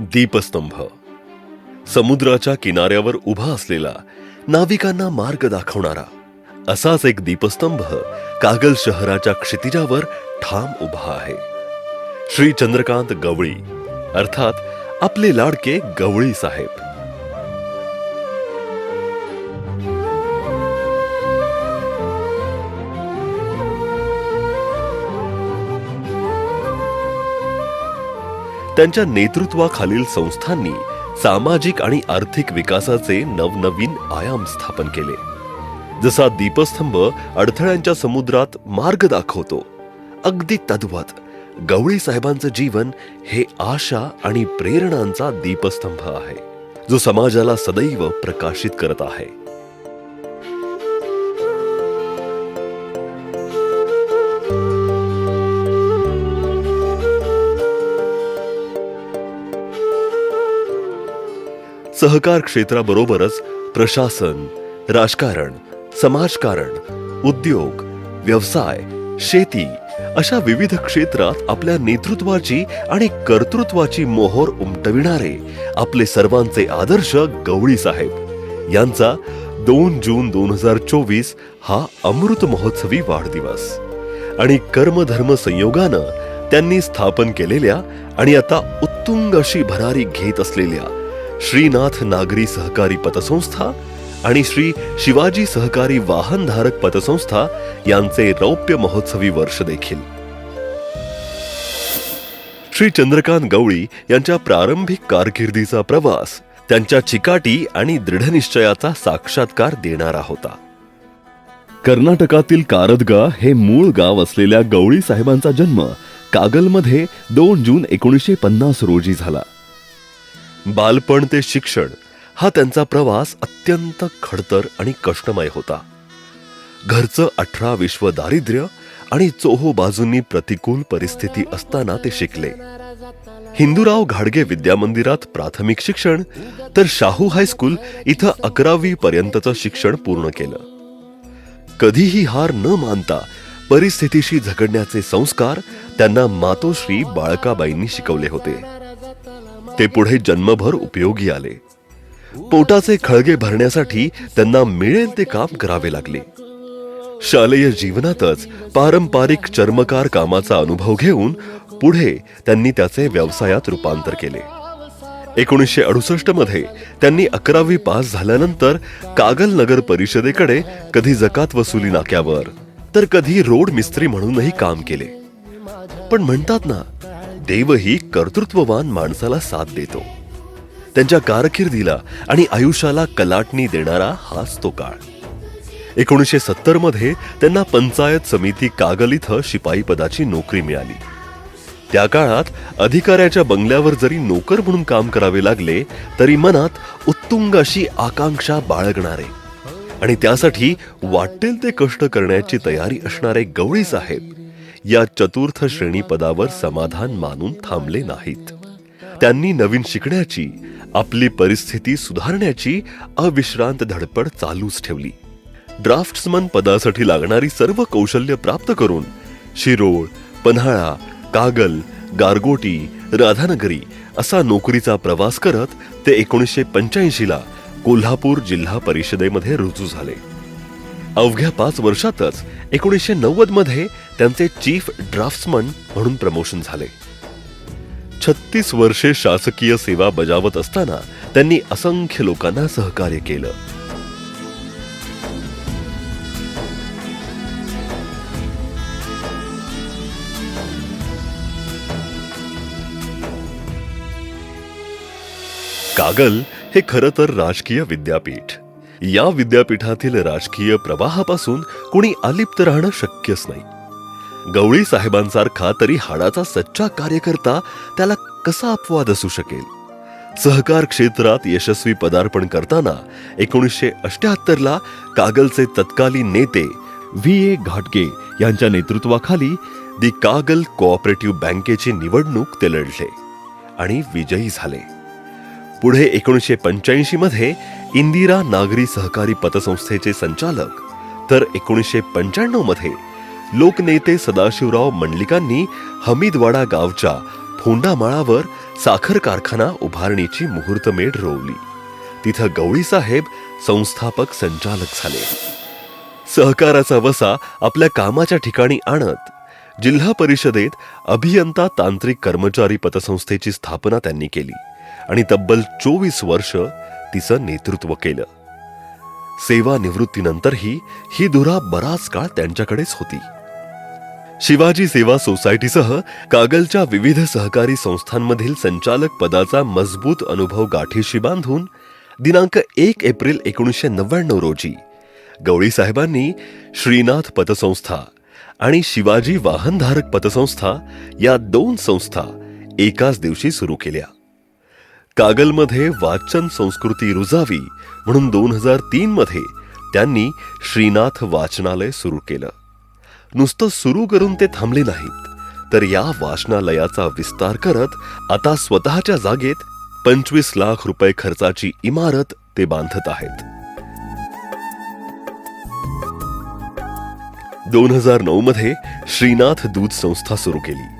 दीपस्तंभ. समुद्राच्या किनाऱ्यावर उभा असलेला नाविकांना मार्ग दाखवणारा असाच एक दीपस्तंभ कागल शहराच्या क्षितिजावर ठाम उभा आहे. श्री चंद्रकांत गवळी अर्थात आपले लाडके गवळी साहेब. त्यांच्या नेतृत्वाखालील संस्थांनी सामाजिक आणि आर्थिक विकासाचे नवनवीन आयाम स्थापन केले. जसा दीपस्तंभ अडथळ्यांच्या समुद्रात मार्ग दाखवतो अगदी तद्वत गवळी साहेबांचं जीवन हे आशा आणि प्रेरणांचा दीपस्तंभ आहे जो समाजाला सदैव प्रकाशित करत आहे. सहकार क्षेत्राबरोबरच प्रशासन राजकारण समाजकारण उद्योग व्यवसाय शेती अशा विविध क्षेत्रात आपल्या नेतृत्वाची आणि कर्तृत्वाची मोहोर उमटविणारे आपले सर्वांचे आदर्श गवळी साहेब. यांचा दोन जून दोन हजार चोवीस हा अमृत महोत्सवी वाढदिवस. आणि कर्मधर्म संयोगानं त्यांनी स्थापन केलेल्या आणि आता उत्तुंग अशी भरारी घेत असलेल्या श्रीनाथ नागरी सहकारी पतसंस्था आणि श्री शिवाजी सहकारी वाहनधारक पतसंस्था यांचे रौप्य महोत्सवी वर्ष देखील. श्री चंद्रकांत गवळी यांच्या प्रारंभिक कारकिर्दीचा प्रवास त्यांच्या चिकाटी आणि दृढनिश्चयाचा साक्षात्कार देणारा होता. कर्नाटकातील कारदगा हे मूळ गाव असलेल्या गवळी साहेबांचा जन्म कागलमध्ये दोन जून एकोणीसशे पन्नास रोजी झाला. बालपण ते शिक्षण हा त्यांचा प्रवास अत्यंत खडतर आणि कष्टमय होता. घरचं अठरा विश्व दारिद्र्य आणि चोहो बाजूंनी प्रतिकूल परिस्थिती असताना ते शिकले. हिंदूराव घाडगे विद्यामंदिरात प्राथमिक शिक्षण तर शाहू हायस्कूल इथं अकरावी पर्यंतचं शिक्षण पूर्ण केलं. कधीही हार न मानता परिस्थितीशी झगडण्याचे संस्कार त्यांना मातोश्री बाळकाबाईंनी शिकवले होते. ते पुढे जन्मभर उपयोगी आले. पोटाचे खळगे भरण्यासाठी त्यांना मिळेल ते काम करावे लागले. शालेय जीवनातच पारंपरिक चर्मकार कामाचा अनुभव घेऊन पुढे त्यांनी त्याचे व्यवसायात रूपांतर केले. एकोणीसशे अडुसष्टमध्ये त्यांनी अकरावी पास झाल्यानंतर कागल नगर परिषदेकडे कधी जकात वसुली नाक्यावर तर कधी रोड मिस्त्री म्हणूनही काम केले. पण म्हणतात ना देवही कर्तृत्ववान माणसाला साथ देतो. त्यांच्या कारकिर्दीला आणि आयुष्याला कलाटणी देणारा हाच तो काळ. एकोणीसशे सत्तरमध्ये त्यांना पंचायत समिती कागल इथं शिपाई पदाची नोकरी मिळाली. त्या काळात अधिकाऱ्याच्या बंगल्यावर जरी नोकर म्हणून काम करावे लागले तरी मनात उत्तुंग अशी आकांक्षा बाळगणारे आणि त्यासाठी वाटेल ते कष्ट करण्याची तयारी असणारे गवळीच आहेत. या चतुर्थ श्रेणी पदावर समाधान मानून थांबले नाहीत. त्यांनी नवीन शिकण्याची आपली परिस्थिती सुधारण्याची अविश्रांत धडपड चालूच ठेवली. ड्राफ्ट्समन पदासाठी लागणारी सर्व कौशल्य प्राप्त करून शिरोळ पन्हाळा कागल गारगोटी राधानगरी असा नोकरीचा प्रवास करत ते एकोणीसशे पंच्याऐंशीला कोल्हापूर जिल्हा परिषदेमध्ये रुजू झाले. अवघ्या पाच वर्षातच एकोणीसशे नव्वदमध्ये त्यांचे चीफ ड्राफ्ट्समन म्हणून प्रमोशन झाले. छत्तीस वर्षे शासकीय सेवा बजावत असताना त्यांनी असंख्य लोकांना सहकार्य केलं. कागल हे खरं तर राजकीय विद्यापीठ. या विद्यापीठातील राजकीय प्रवाहापासून कुणी अलिप्त राहणं शक्यच नाही. गवळी साहेबांसारखा तरी हाडाचा सच्चा कार्यकर्ता त्याला कसा अपवाद असू शकेल? सहकार क्षेत्रात यशस्वी पदार्पण करताना एकोणीसशे अठ्याहत्तर ला कागलचे तत्कालीन नेते व्ही. ए. घाटगे यांच्या नेतृत्वाखाली दी कागल कोऑपरेटिव्ह बँकेची निवडणूक ते लढले आणि विजयी झाले. पुढे एकोणीसशे पंच्याऐंशी मध्ये इंदिरा नागरी सहकारी पतसंस्थेचे संचालक. तर एकोणीसशे पंच्याण्णवमध्ये लोकनेते सदाशिवराव मंडलिकांनी हमीदवाडा गावच्या फोंडामाळावर साखर कारखाना उभारणीची मुहूर्तमेढ रोवली. तिथं गवळी साहेब संस्थापक संचालक झाले. सहकाराचा वसा आपल्या कामाच्या ठिकाणी आणत जिल्हा परिषदेत अभियंता तांत्रिक कर्मचारी पतसंस्थेची स्थापना त्यांनी केली आणि तब्बल चोवीस वर्ष तिचं नेतृत्व केलं. सेवानिवृत्तीनंतरही ही धुरा बराच काळ त्यांच्याकडेच होती. शिवाजी सेवा सोसायटीसह कागलच्या विविध सहकारी संस्थांमधील संचालक पदाचा मजबूत अनुभव गाठीशी बांधून दिनांक एक एप्रिल एकोणीसशे नव्याण्णव रोजी गवळीसाहेबांनी श्रीनाथ पतसंस्था आणि शिवाजी वाहनधारक पतसंस्था या दोन संस्था एकाच दिवशी सुरू केल्या. कागलमध्ये वाचन संस्कृती रुजावी म्हणून दोन हजार तीन मध्ये त्यांनी श्रीनाथ वाचनालय सुरू केलं. नुसतं सुरू करून ते थांबले नाहीत तर या वाचनालयाचा विस्तार करत आता स्वतःच्या जागेत पंचवीस लाख रुपये खर्चाची इमारत ते बांधत आहेत. दोन हजार नऊ मध्ये श्रीनाथ दूध संस्था सुरू केली.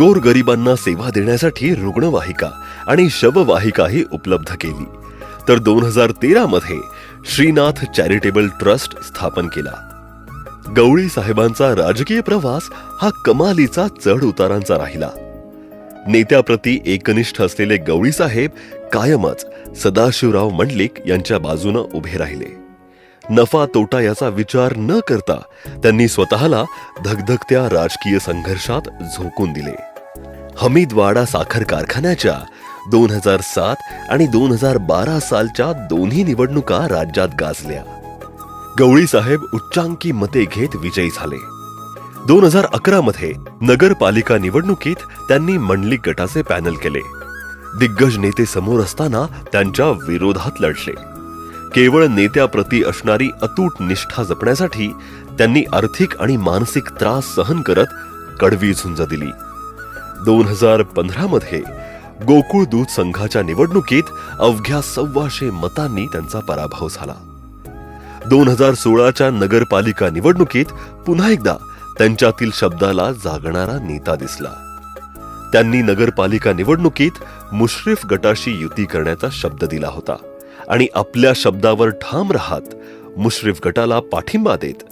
गोरगरिबांना सेवा देण्यासाठी रुग्णवाहिका आणि शववाहिकाही उपलब्ध केली. तर दोन हजार तेरा मध्ये श्रीनाथ चॅरिटेबल ट्रस्ट स्थापन केला. गवळी साहेबांचा राजकीय प्रवास हा कमालीचा चढ उतारांचा राहिला. नेत्याप्रती एकनिष्ठ असलेले गवळी साहेब कायमच सदाशिवराव मंडलिक यांच्या बाजूनं उभे राहिले. नफा तोटा याचा विचार न करता त्यांनी स्वतःला धगधगत्या राजकीय संघर्षात झोकून दिले. हमीदवाडा साखर कारखान्याच्या दोन हजार सात आणि दोन हजार बारा सालच्या दोन्ही निवडणुका राज्यात गाजल्या. गवळी साहेब उच्चांकी मते घेत विजयी झाले. दोन हजार अकरा मध्ये नगरपालिका निवडणुकीत त्यांनी मंडलिक गटाचे पॅनल केले. दिग्गज नेते समोर असताना त्यांच्या विरोधात लढले. केवळ नेत्याप्रती असणारी अतूट निष्ठा जपण्यासाठी त्यांनी आर्थिक आणि मानसिक त्रास सहन करत कडवी झुंज दिली. दोन हजार पंधरा मध्ये गोकुळ दूध संघाच्या निवडणुकीत अवघ्या सव्वाशे मतांनी त्यांचा पराभव झाला. दोन हजार सोळाच्या नगरपालिका निवडणुकीत पुन्हा एकदा त्यांच्यातील शब्दाला जागणारा नेता दिसला. त्यांनी नगरपालिका निवडणुकीत मुश्रीफ गटाशी युती करण्याचा शब्द दिला होता आणि आपल्या शब्दावर ठाम राहत मुश्रीफ गटाला पाठिंबा देत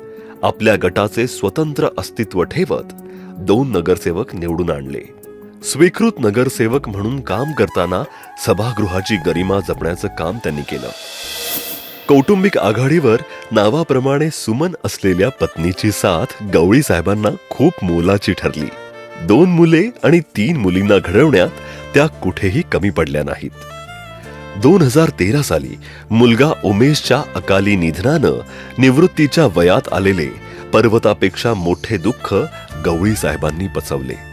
आपल्या गटाचे स्वतंत्र अस्तित्व ठेवत दोन नगरसेवक निवडून आणले. स्वीकृत नगरसेवक म्हणून काम करताना सभागृहाची गरिमा जपण्याचं काम त्यांनी केलं. कौटुंबिक आघाडीवर नावाप्रमाणे सुमन असलेल्या पत्नीची साथ गवळी साहेबांना खूप मोलाची ठरली. दोन मुले आणि तीन मुलींना घडवण्यात त्या कुठेही कमी पडल्या नाहीत. दोन हजार तेरा साली मुलगा उमेशच्या अकाली निधनानं निवृत्तीच्या वयात आलेले पर्वतापेक्षा मोठे दुःख गवळी साहेबांनी पचवले.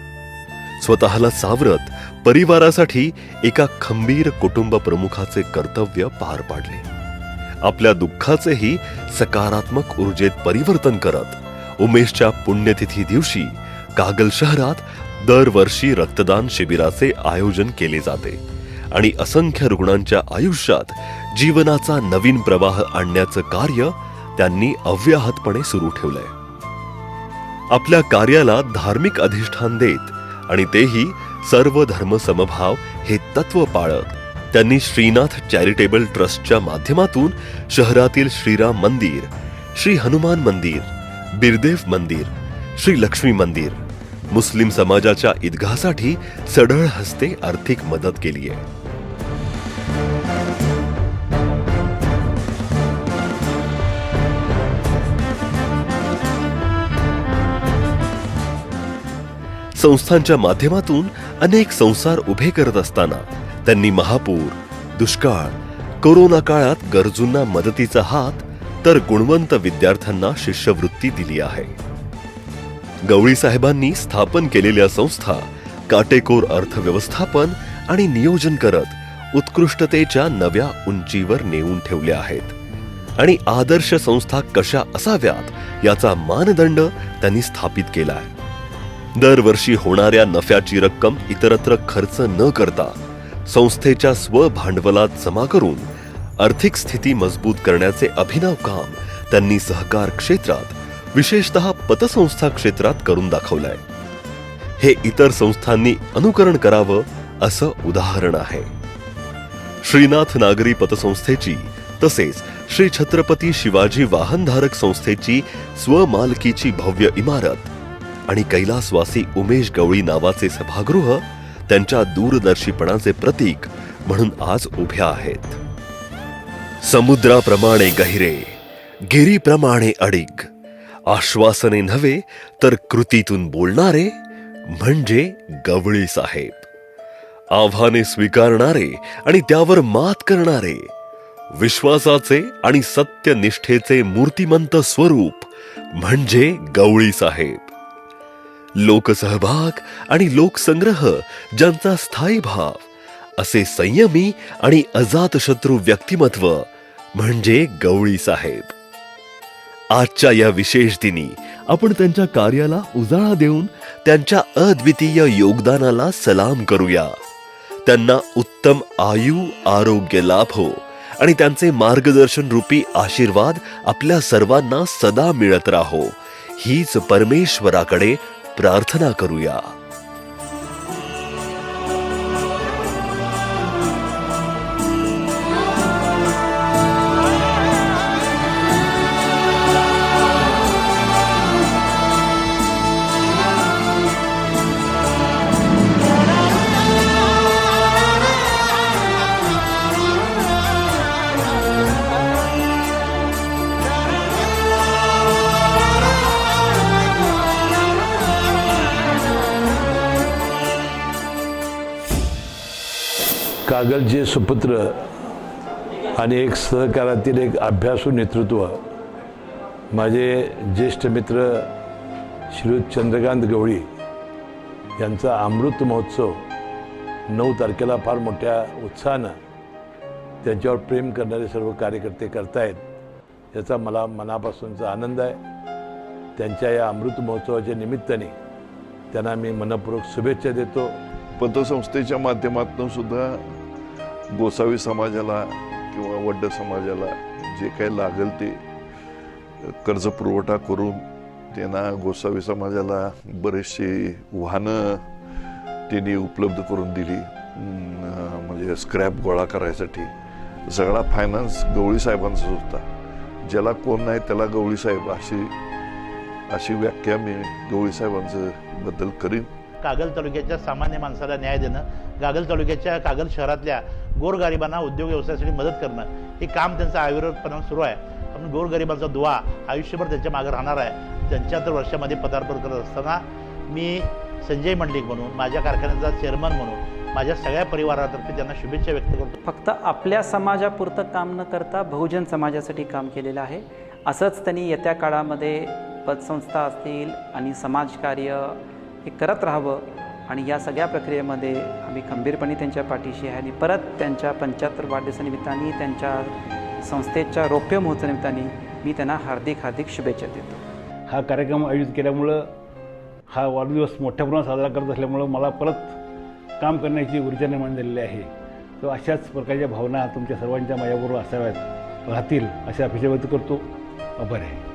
स्वतःला सावरत परिवारासाठी एका खंबीर कुटुंब प्रमुखाचे कर्तव्य पार पाडले. आपल्या दुःखाचेही सकारात्मक ऊर्जेत परिवर्तन करत उमेशच्या पुण्यतिथी दिवशी कागल शहरात दरवर्षी रक्तदान शिबिराचे आयोजन केले जाते आणि असंख्य रुग्णांच्या आयुष्यात जीवनाचा नवीन प्रवाह आणण्याचं कार्य त्यांनी अव्याहतपणे सुरू ठेवलंय. आपल्या कार्याला धार्मिक अधिष्ठान देत आणि तेही सर्व धर्म समभाव हे तत्व पाळत. त्यांनी श्रीनाथ चॅरिटेबल ट्रस्टच्या माध्यमातून शहरातील श्रीराम मंदिर श्री हनुमान मंदिर बिरदेव मंदिर श्री लक्ष्मी मंदिर मुस्लिम समाजाच्या ईदगासाठी सढळ हस्ते आर्थिक मदत केली आहे संस्थांच्या माध्यमातून अनेक संसार उभे करत असताना त्यांनी महापूर दुष्काळ कोरोना काळात गरजूंना मदतीचा हात तर गुणवंत विद्यार्थ्यांना शिष्यवृत्ती दिली आहे. गवळी साहेबांनी स्थापन केलेल्या संस्था काटेकोर अर्थव्यवस्थापन आणि नियोजन करत उत्कृष्टतेच्या नव्या उंचीवर नेऊन ठेवल्या आहेत. आणि आदर्श संस्था कशा असाव्यात याचा मानदंड त्यांनी स्थापित केला आहे. दरवर्षी होणाऱ्या नफ्याची रक्कम इतरत्र खर्च न करता संस्थेच्या स्वभांडवलात जमा करून आर्थिक स्थिती मजबूत करण्याचे अभिनव काम त्यांनी सहकार क्षेत्रात विशेषतः पतसंस्था क्षेत्रात करून दाखवलंय. हे इतर संस्थांनी अनुकरण करावं असं उदाहरण आहे. श्रीनाथ नागरी पतसंस्थेची तसेच श्री छत्रपती शिवाजी वाहनधारक संस्थेची स्वमालकीची भव्य इमारत आणि कैलासवासी उमेश गवळी नावाचे सभागृह त्यांच्या दूरदर्शीपणाचे प्रतीक म्हणून आज उभ्या आहेत. समुद्राप्रमाणे गहिरे गिरीप्रमाणे अडिग. आश्वासने नव्हे तर कृतीतून बोलणारे म्हणजे गवळी साहेब. आव्हाने स्वीकारणारे आणि त्यावर मात करणारे विश्वासाचे आणि सत्यनिष्ठेचे मूर्तिमंत स्वरूप म्हणजे गवळी साहेब. लोकसहभाग आणि लोकसंग्रह ज्यांचा स्थायी भाव असे संयमी आणि अजातशत्रू व्यक्तिमत्व म्हणजे गवळी साहेब. आजच्या या विशेष दिनी आपण त्यांच्या कार्याला उजाळा देऊन त्यांच्या अद्वितीय योगदानाला सलाम करूया. त्यांना उत्तम आयु आरोग्य लाभ हो आणि त्यांचे मार्गदर्शन रूपी आशीर्वाद आपल्या सर्वांना सदा मिळत राहो. हीच परमेश्वराकडे प्रार्थना करूया. कागलचे सुपुत्र आणि एक सहकारातील एक अभ्यासू नेतृत्व माझे ज्येष्ठ मित्र श्री चंद्रकांत गवळी यांचा अमृत महोत्सव नऊ तारखेला फार मोठ्या उत्साहानं त्यांच्यावर प्रेम करणारे सर्व कार्यकर्ते करतायत याचा मला मनापासूनचा आनंद आहे. त्यांच्या या अमृत महोत्सवाच्या निमित्ताने त्यांना मी मनपूर्वक शुभेच्छा देतो. पतसंस्थेच्या माध्यमातून सुद्धा गोसावी समाजाला किंवा वड्ड समाजाला जे काही लागेल ते कर्ज पुरवठा करून त्यांना गोसावी समाजाला बरेचसे वाहनं त्यांनी उपलब्ध करून दिली. म्हणजे स्क्रॅप गोळा करायसाठी. सगळा फायनान्स गवळी साहेबांचाच होता. ज्याला कोण नाही त्याला गवळी साहेब अशी अशी व्याख्या मी गवळी साहेबांचं बद्दल करीन. कागल तालुक्याच्या सामान्य माणसाला न्याय देणं कागल तालुक्याच्या कागल शहरातल्या गोरगरिबांना उद्योग व्यवसायासाठी मदत करणं हे काम त्यांचं आयुर्वेदपणा सुरू आहे. पण गोरगरिबांचा दुवा आयुष्यभर त्यांच्या मागे राहणार आहे. त्यांच्या तर वर्षामध्ये पदार्पण करत असताना मी संजय मंडलिक म्हणून माझ्या कारखान्याचा चेअरमन म्हणून माझ्या सगळ्या परिवारातर्फे त्यांना शुभेच्छा व्यक्त करतो. फक्त आपल्या समाजापुरतं काम न करता बहुजन समाजासाठी काम केलेलं आहे. असंच त्यांनी येत्या काळामध्ये पतसंस्था असतील आणि समाजकार्य हे करत राहावं आणि या सगळ्या प्रक्रियेमध्ये आम्ही खंबीरपणे त्यांच्या पाठीशी आहे आणि परत त्यांच्या पंच्याहत्तर वाढदिवसानिमित्ताने त्यांच्या संस्थेच्या रौप्य महोत्सवानिमित्ताने मी त्यांना हार्दिक हार्दिक शुभेच्छा देतो. हा कार्यक्रम आयोजित केल्यामुळं हा वाढदिवस मोठ्या प्रमाणात साजरा करत असल्यामुळं मला परत काम करण्याची ऊर्जा निर्माण झालेली आहे. तर अशाच प्रकारच्या भावना तुमच्या सर्वांच्या माझ्याबरोबर असाव्यात राहतील असे अपेक्षा व्यक्त करतो. आभार आहे.